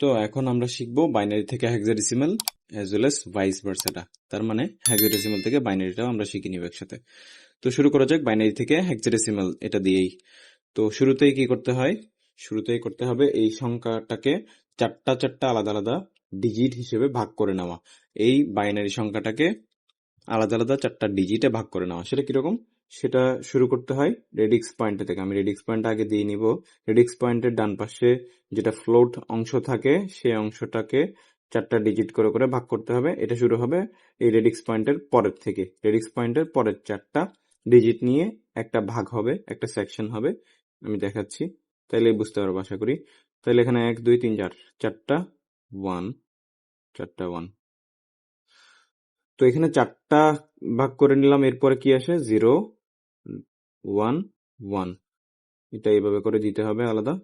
তো এখন আমরা শিখব বাইনারি থেকে hexadecimal as well as vice ভার্সাটা তার মানে হেক্সাডেসিমাল থেকে বাইনারিটাও আমরা শিখে নিব একসাথে। তো শুরু করা যাক বাইনারি থেকে হেক্সাডেসিমাল এটা দিয়েই। তো শুরুতেই কি করতে হয়? শুরুতেই করতে হবে এই সংখ্যাটাকে চারটা চারটা আলাদা আলাদা ডিজিট হিসেবে ভাগ করে নেওয়া। এই বাইনারি সংখ্যাটাকে আলাদা আলাদা চারটা ডিজিটে ভাগ করে নেওয়া। সেটা কীরকম? সেটা শুরু করতে হয় রেডিক্স পয়েন্ট থেকে। আমি রেডিক্স পয়েন্ট আগে দিয়ে নিব। রেডিক্স পয়েন্টের ডান পাশে যেটা ফ্লোট অংশ থাকে, সেই অংশটাকে চারটা ডিজিট করে করে ভাগ করতে হবে। এটা শুরু হবে এই রেডিক্স পয়েন্টের পরের থেকে। রেডিক্স পয়েন্টের পরের চারটা ডিজিট নিয়ে একটা ভাগ হবে, একটা সেকশন হবে। আমি দেখাচ্ছি। তাইলে বুঝতে পারব, আশা করি। তাহলে এখানে এক, দুই, তিন, চার, চারটা ওয়ান চারটা ওয়ান তো এখানে চারটা ভাগ করে নিলাম, এরপরে কি আসে? Zero one one. এটা এইভাবে করে দিতে হবে আলাদা।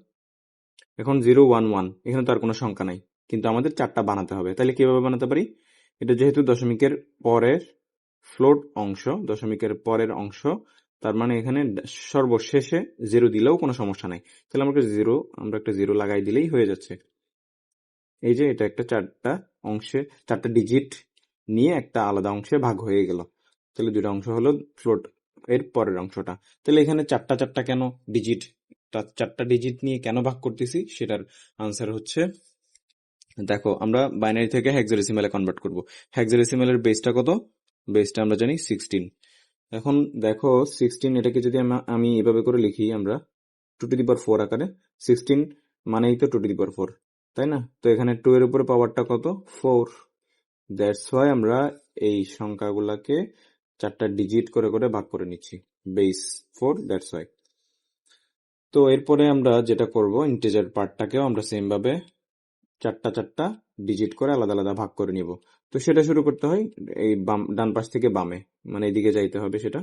এখন জিরো, ওয়ান ওয়ান। এখানে তো আর কোনো সংখ্যা নাই। কিন্তু আমাদের চারটা বানাতে হবে। তাহলে কীভাবে বানাতে পারি? এটা যেহেতু দশমিকের পরের ফ্লোট অংশ, দশমিকের পরের অংশ, তার মানে এখানে সর্বশেষে জিরো দিলেও কোনো সমস্যা নাই। তাহলে আমরা জিরো, আমরা একটা জিরো লাগাই দিলেই হয়ে যাচ্ছে। এই যে এটা একটা চারটা অংশে, চারটা ডিজিট নিয়ে একটা আলাদা অংশে ভাগ হয়ে গেল। তাহলে দুটো অংশ হলো ফ্লোট এর পরের অংশটা। তাহলে এখানে চারটা চারটা কেন ডিজিট চারটা ডিজিট নিয়ে কেন ভাগ করতেছি? সেটার আনসার হচ্ছে, দেখো, আমরা বাইনারি থেকে হেক্সাডেসিমালে কনভার্ট করব। হেক্সাডেসিমালের বেসটা কত? বেসটা আমরা জানি সিক্সটিন এখন দেখো সিক্সটিন এটাকে যদি আমি এভাবে করে লিখি আমরা two to the power four আকারে সিক্সটিন মানেই তো two to the power four তাই না? তো এখানে টু এর উপরে পাওয়ারটা কত? ফোর দ্যাটস ওয়াই আমরা এই সংখ্যাগুলাকে চারটা ডিজিট করে করে ভাগ করে নিচ্ছি। বেস ফোর দ্যাটস ওয়াই তো এরপরে আমরা যেটা করব ইন্টিজার পার্টটাকেও আমরা সেম ভাবে চারটা চারটা ডিজিট করে আলাদা আলাদা ভাগ করে নিব। তো সেটা শুরু করতে হয় এই বাম, ডান পাশ থেকে বামে মানে এদিকে যাইতে হবে সেটা।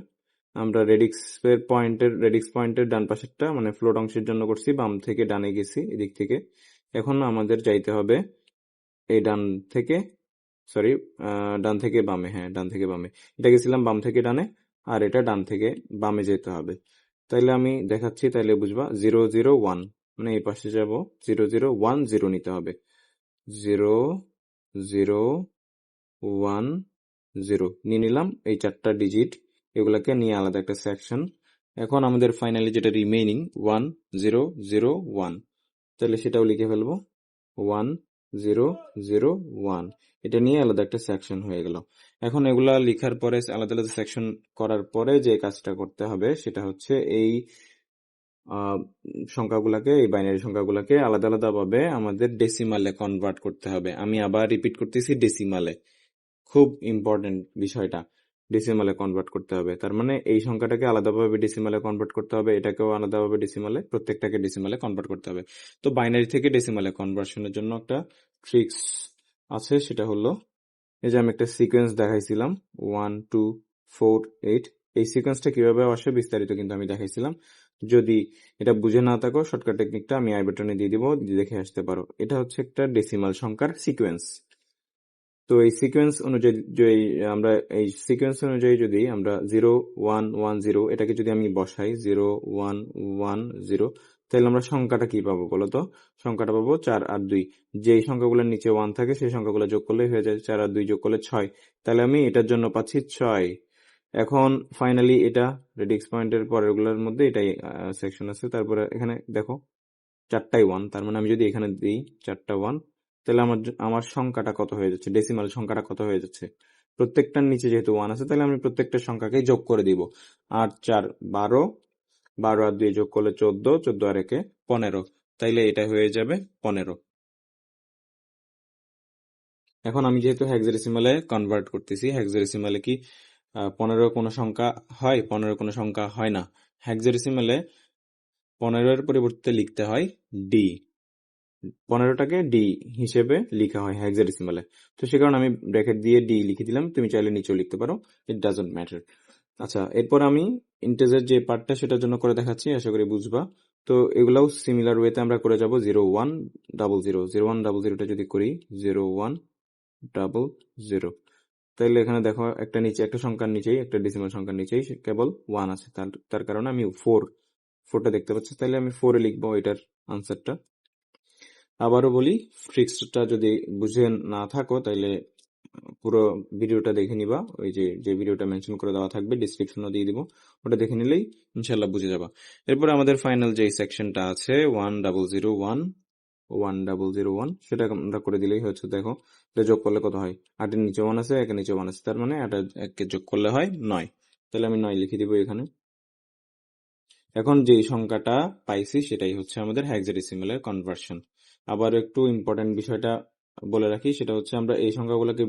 আমরা রেডিক্স এর পয়েন্টের রেডিক্স পয়েন্টের ডান পাশেরটা মানে ফ্লোট অংশের জন্য করছি, বাম থেকে ডানে গেছি, এদিক থেকে। এখন আমাদের যাইতে হবে এই ডান থেকে সরি ডান থেকে বামে হ্যাঁ ডান থেকে বামে। এটা গেছিলাম বাম থেকে ডানে, আর এটা ডান থেকে বামে যেতে হবে। তাইলে আমি দেখাচ্ছি, তাইলে বুঝবা, জিরো জিরো ওয়ান মানে এই পাশে যাব, জিরো জিরো ওয়ান জিরো নিতে হবে। জিরো জিরো ওয়ান জিরো, নিয়ে নিলাম, এই চারটা ডিজিট এগুলাকে নিয়ে আলাদা একটা সেকশন এখন আমাদের ফাইনালি যেটা remaining one zero zero one তাহলে সেটাও লিখে ফেলব। ওয়ান জিরো জিরো ওয়ান এটা নিয়ে আলাদা একটা সেকশন হয়ে গেল। এখন এগুলা লিখার পরে আলাদা আলাদা সেকশন করার পরে যে কাজটা করতে হবে, সেটা হচ্ছে এই সংখ্যাগুলাকে, এই বাইনারি সংখ্যাগুলাকে আলাদা আলাদা ভাবে আমাদের ডেসিমালে কনভার্ট করতে হবে। আমি আবার রিপিট করতেছি ডেসিমালে খুব ইম্পর্টেন্ট বিষয়টা। ডেসিমালে কনভার্ট করতে হবে। তার মানে এই সংখ্যাটাকে আলাদাভাবে ডেসিমালে কনভার্ট করতে হবে, এটাকেও আলাদাভাবে ডেসিমালে প্রত্যেকটাকে ডেসিমালে কনভার্ট করতে হবে। তো বাইনারি থেকে ডেসিমালে কনভার্সনের জন্য একটা ট্রিক্স আছে, সেটা হলো, এই যে আমি একটা সিকোয়েন্স দেখাইছিলাম ওয়ান টু ফোর এইট এই সিকোয়েন্সটা কীভাবে আসে বিস্তারিত কিন্তু আমি দেখাইছিলাম। যদি এটা বুঝে না থাকো শর্টকাট টেকনিকটা আমি আই বাটনে দিয়ে দিব, দেখে আসতে পারো। এটা হচ্ছে একটা ডেসিমাল সংখ্যার সিকোয়েন্স তো এই সিকোয়েন্স অনুযায়ী আমরা, এই সিকোয়েন্স অনুযায়ী যদি আমরা জিরো ওয়ান ওয়ান জিরো এটাকে যদি আমি বসাই জিরো ওয়ান ওয়ান জিরো তাহলে আমরা সংখ্যাটা কি পাবো বলতো সংখ্যাটা পাবো চার আর দুই। যেই সংখ্যাগুলোর নিচে ওয়ান থাকে, সেই সংখ্যাগুলো যোগ করলে হয়ে যায় চার আর দুই যোগ করলে ছয়। তাহলে আমি এটার জন্য পাচ্ছি ছয়। এখন ফাইনালি এটা রেডিক্স পয়েন্টের পরেরগুলোর মধ্যে এটাই সেকশন আছে। তারপরে এখানে দেখো, চারটাই ওয়ান তার মানে আমি যদি এখানে দিই, চারটা ওয়ান তাহলে আমার আমার সংখ্যাটা কত হয়ে যাচ্ছে? ডেসিমাল সংখ্যাটা কত হয়ে যাচ্ছে? প্রত্যেকটার নিচে যেহেতু ওয়ান আছে, তাহলে আমি প্রত্যেকটা সংখ্যাকে যোগ করে দিব। আট, চার, বারো বারো আর দুই যোগ করলে চোদ্দ চোদ্দ আর একে পনেরো। তাইলে এটা হয়ে যাবে পনেরো। এখন আমি যেহেতু হ্যাক্সাডেসিমালে কনভার্ট করতেছি হ্যাক্সাডেসিমালে কি পনেরো কোনো সংখ্যা হয়? পনেরো কোনো সংখ্যা হয় না। হ্যাক্সাডেসিমালে পনেরোর পরিবর্তে লিখতে হয় ডি পনেরোটাকে ডি হিসেবে লিখা হয় হ্যাক্সাডেসিমালে তো সে কারণে আমি ব্র্যাকেট দিয়ে ডি লিখে দিলাম, তুমি চাইলে নিচেও লিখতে পারো ইট ডাজন্ট ম্যাটার আচ্ছা এরপর আমি ইন্টেজের যে পার্টটা সেটার জন্য করে দেখাচ্ছি, আশা করি বুঝবা। তো এগুলাও সিমিলার ওয়েতে আমরা করে যাব zero one double zero zero one double জিরোটা যদি করি জিরো ওয়ান ডাবল জিরো তাহলে এখানে দেখো, একটা নিচে, একটা সংখ্যার নিচেই, একটা ডিসিমাল সংখ্যার নিচেই কেবল ওয়ান আছে। তার তার কারণে আমি ফোর ফোরটা দেখতে পাচ্ছি। তাহলে আমি ফোরে লিখব এটার আনসারটা আবারও বলি ট্রিক্সটা যদি বুঝে না থাকো, তাইলে পুরো ভিডিওটা দেখে নিবা। ওই যে যে ভিডিওটা মেনশন করে দেওয়া থাকবে ডিসক্রিপশনও দিয়ে দিব। ওটা দেখে নিলেই ইনশাল্লাহ বুঝে যাবা। এরপর আমাদের ফাইনাল যে সেকশনটা আছে one double zero one one double zero one সেটা আমরা করে দিলেই হচ্ছে, দেখো। এটা যোগ করলে কত হয়? আটের নিচে ওয়ান আছে, একের নিচে ওয়ান আছে, তার মানে এটা এককে যোগ করলে হয় নয়। তাহলে আমি নয় লিখে দিব এখানে। এখন যে সংখ্যাটা পাইছি, সেটাই হচ্ছে আমাদের হ্যাক্সাডেসিমেলের কনভার্সন আবার একটু ইম্পর্টেন্ট বিষয়টা বলে রাখি, সেটা হচ্ছে আমরা এই সংখ্যাগুলোকে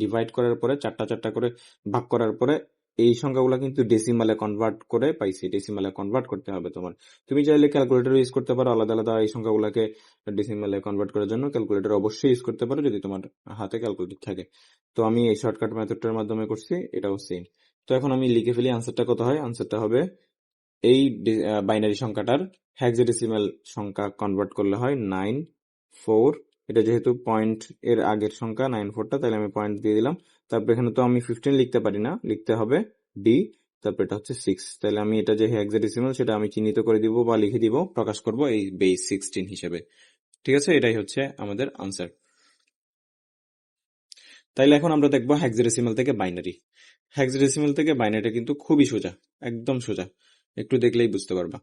ডিভাইড করার পরে, চারটা চারটা করে ভাগ করার পরে, এই সংখ্যাগুলো কিন্তু ডেসিমালে কনভার্ট করে পাইছি। ডেসিমালে কনভার্ট করতে হবে তোমার। তুমি চাইলে ক্যালকুলেটর ইউজ করতে পারো, আলাদা আলাদা এই সংখ্যাগুলোকে ডেসিমালে কনভার্ট করার জন্য। ক্যালকুলেটর অবশ্যই ইউজ করতে পারো যদি তোমার হাতে ক্যালকুলেটর থাকে। তো আমি এই শর্টকাট মেথডটার মাধ্যমে করছি, এটাও সেম তো এখন আমি লিখে ফেলি আনসারটা কত হয়? আনসারটা হবে এই বাইনারি সংখ্যাটার হ্যাক্সাডেসিমাল সংখ্যা কনভার্ট করলে হয় নাইন ফোর এটা যেহেতু পয়েন্ট এর আগের সংখ্যা নাইন ফোরটা তাহলে আমি পয়েন্ট দিয়ে দিলাম। তারপর এখানে তো আমি ফিফটিন লিখতে পারি না, লিখতে হবে ডি তারপর এটা হচ্ছে সিক্স তাহলে আমি এটা যে হ্যাক্সাডেসিমাল সেটা আমি চিহ্নিত করে দিব বা লিখে দিব, প্রকাশ করব এই বেস সিক্সটিন হিসেবে। ঠিক আছে? এটাই হচ্ছে আমাদের আনসার তাইলে এখন আমরা দেখব হ্যাক্সাডেসিমাল থেকে বাইনারি হ্যাক্সাডেসিমাল থেকে বাইনারিটা কিন্তু খুবই সোজা, একদম সোজা। একটু দেখলেই বুঝতে পারবা।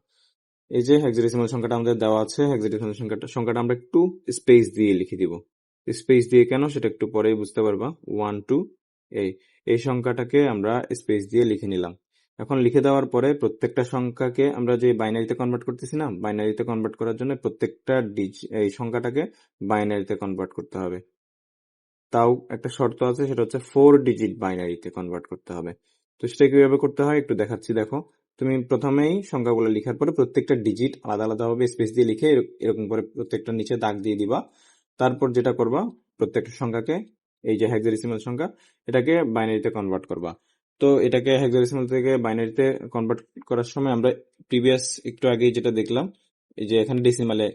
এই যে হ্যাক্সাডেসিমাল সংখ্যাটা আমাদের দেওয়া আছে হ্যাক্সাডেসিমাল সংখ্যাটা সংখ্যাটা আমরা একটু স্পেস দিয়ে লিখে দিব। স্পেস দিয়ে কেন? সেটা একটু পরেই বুঝতে পারবা। ওয়ান টু এই এই সংখ্যাটাকে আমরা স্পেস দিয়ে লিখে নিলাম। এখন লিখে দেওয়ার পরে প্রত্যেকটা সংখ্যাকে আমরা যে বাইনারিতে কনভার্ট করতেছি না বাইনারিতে কনভার্ট করার জন্য প্রত্যেকটা ডিজ এই সংখ্যাটাকে বাইনারিতে কনভার্ট করতে হবে। তাও একটা শর্ত আছে, সেটা হচ্ছে ফোর ডিজিট বাইনারিতে কনভার্ট করতে হবে। তো সেটা কীভাবে করতে হয় একটু দেখাচ্ছি, দেখো। তুমি প্রথমেই সংখ্যাগুলো লিখার পরে প্রত্যেকটা ডিজিট আলাদা আলাদা ভাবে স্পেস দিয়ে লিখে এরকম করে প্রত্যেকটা নিচে দাগ দিয়ে দিবা। তারপর যেটা করবা, প্রত্যেকটা সংখ্যাকে, এই যে হ্যাক্সাডেসিমাল সংখ্যা, এটাকে বাইনারিতে কনভার্ট করবা। তো এটাকে হ্যাক্সাডেসিমাল থেকে বাইনারিতে কনভার্ট করার সময় আমরা প্রিভিয়াস একটু আগেই যেটা দেখলাম, এই যে এখানে ডেসিমালে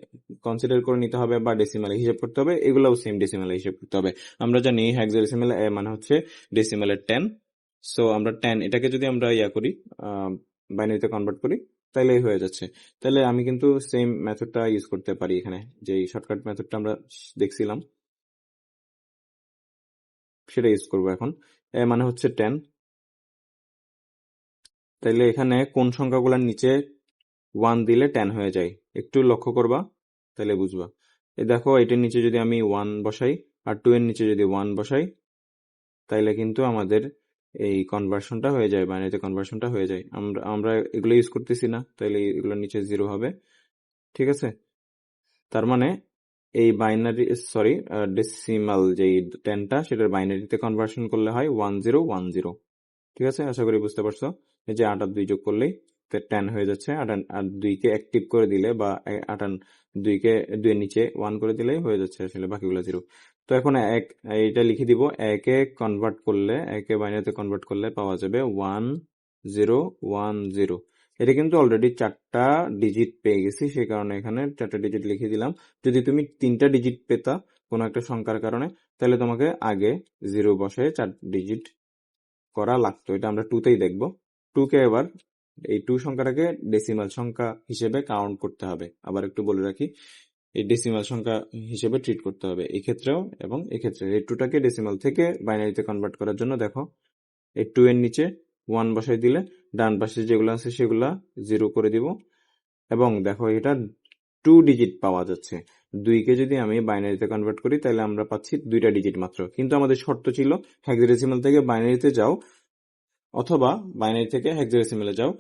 কনসিডার করে নিতে হবে বা ডেসিমালে হিসাব করতে হবে, এগুলোও সেম ডেসিমালে হিসাব করতে হবে। আমরা জানি হ্যাক্সাডেসিমাল মানে হচ্ছে ডেসিমালের টেন সো আমরা টেন এটাকে যদি আমরা ইয়া করি বাইনারিতে কনভার্ট করি তাইলেই হয়ে যাচ্ছে। তাহলে আমি কিন্তু সেম মেথডটা ইউজ করতে পারি এখানে, যে শর্টকাট মেথডটা আমরা দেখছিলাম। সেটা ইউজ করব এখন। এ মানে হচ্ছে টেন তাইলে এখানে কোন সংখ্যাগুলোর নিচে ওয়ান দিলে টেন হয়ে যায়? একটু লক্ষ্য করবা তাহলে বুঝবা। এই দেখো, এটার নিচে যদি আমি ওয়ান বসাই, আর টু এর নিচে যদি ওয়ান বসাই, তাইলে কিন্তু আমাদের এই কনভার্সনটা হয়ে যায় বাইনারিতে কনভার্সনটা হয়ে যায়। আমরা আমরা এগুলো ইউজ করতেছি না, তাইলে এগুলোর নিচে জিরো হবে। ঠিক আছে? তার মানে এই বাইনারি সরি ডেসিমাল যেই টেনটা সেটার বাইনারিতে কনভার্সন করলে হয় ওয়ান জিরো ওয়ান জিরো ঠিক আছে? আশা করি বুঝতে পারছ? এই যে আট আর দুই যোগ করলেই টেন হয়ে যাচ্ছে। আট আর দুইকে অ্যাক্টিভ করে দিলে বা আট আটান দুইকে, দুইয়ের নিচে ওয়ান করে দিলেই হয়ে যাচ্ছে আসলে বাকিগুলো জিরো তো এখন এক, এইটা লিখে দিব। একে কনভার্ট করলে, একে বাইনারিতে কনভার্ট করলে পাওয়া যাবে ওয়ান জিরো ওয়ান জিরো এটা কিন্তু অলরেডি চারটা ডিজিট পেয়ে গেছি সেই কারণে এখানে চারটা ডিজিট লিখে দিলাম। যদি তুমি তিনটা ডিজিট পেতা কোনো একটা সংখ্যার কারণে, তাহলে তোমাকে আগে জিরো বসে চার ডিজিট করা লাগতো। এটা আমরা টুতেই দেখব। টুকে এবার, এই টু সংখ্যাটাকে ডেসিমাল সংখ্যা হিসেবে কাউন্ট করতে হবে। আবার একটু বলে রাখি। এই ডেসিমাল সংখ্যা হিসেবে ট্রিট করতে হবে। এই ক্ষেত্রেও এবং এক্ষেত্রে এই টুটাকে ডেসিমাল থেকে বাইনারিতে কনভার্ট করার জন্য দেখো, এই টু এর নিচে ওয়ান বসাই দিলে ডান পাশে যেগুলো আছে সেগুলা জিরো করে দিব। এবং দেখো এটা টু ডিজিট পাওয়া যাচ্ছে। দুইকে যদি আমি বাইনারিতে কনভার্ট করি তাহলে আমরা পাচ্ছি দুইটা ডিজিট মাত্র। কিন্তু আমাদের শর্ত ছিল হেক্সাডেসিমাল থেকে বাইনারিতে যাও অথবা বাইনারি থেকে হেক্সাডেসিমালে যাও।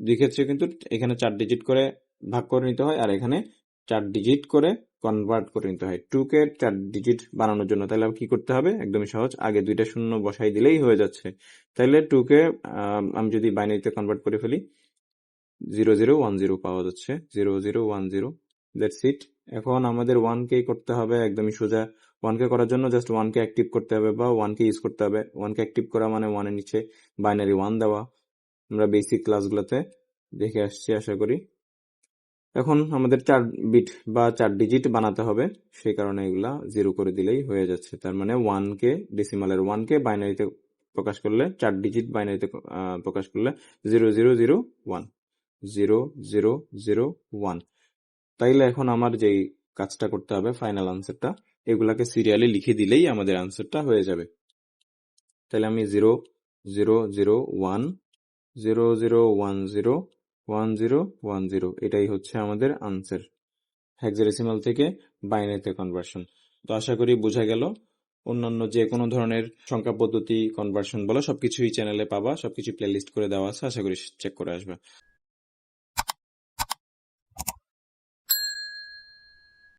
দুই ক্ষেত্রে কিন্তু এখানে চার ডিজিট করে ভাগ করে নিতে হয় আর এখানে চার ডিজিট করে কনভার্ট করে নিতে হয়। টু কে চার ডিজিট বানানোর জন্য তাহলে কি করতে হবে? একদমই সহজ। আগে দুইটা শূন্য বসাই দিলেই হয়ে যাচ্ছে। তাহলে টু কে, আমি যদি বাইনারিতে কনভার্ট করে ফেলি জিরো জিরো ওয়ান জিরো পাওয়া যাচ্ছে। Zero zero one zero that's it এখন আমাদের ওয়ান কে করতে হবে একদমই সোজা। ওয়ান কে করার জন্য জাস্ট ওয়ান কে অ্যাক্টিভ করতে হবে বা ওয়ান কে ইউজ করতে হবে। ওয়ান কে অ্যাক্টিভ করা মানে ওয়ানের নিচে বাইনারি ওয়ান দেওয়া। আমরা বেসিক ক্লাসগুলোতে দেখে আসছি, আশা করি। এখন আমাদের চার বিট বা চার ডিজিট বানাতে হবে। সেই কারণে এগুলা জিরো করে দিলেই হয়ে যাচ্ছে। তার মানে ওয়ান কে ডেসিমালের ওয়ান কে বাইনারিতে প্রকাশ করলে, চার ডিজিট বাইনারিতে প্রকাশ করলে zero zero zero one zero zero zero one তাইলে এখন আমার যেই কাজটা করতে হবে ফাইনাল আনসারটা এগুলাকে সিরিয়ালি লিখে দিলেই আমাদের আনসারটা হয়ে যাবে। তাহলে আমি zero zero zero one zero zero one zero one zero one zero এটাই হচ্ছে আমাদের আনসার হেক্সাডেসিমাল থেকে বাইনারিতে কনভার্সন তো আশা করি বোঝা গেল। অন্যান্য যে কোনো ধরনের সংখ্যা পদ্ধতি কনভার্সন বলো, সবকিছুই চ্যানেলে পাবা সবকিছু প্লেলিস্ট করে দেওয়া আছে। আশা করি চেক করে আসবে।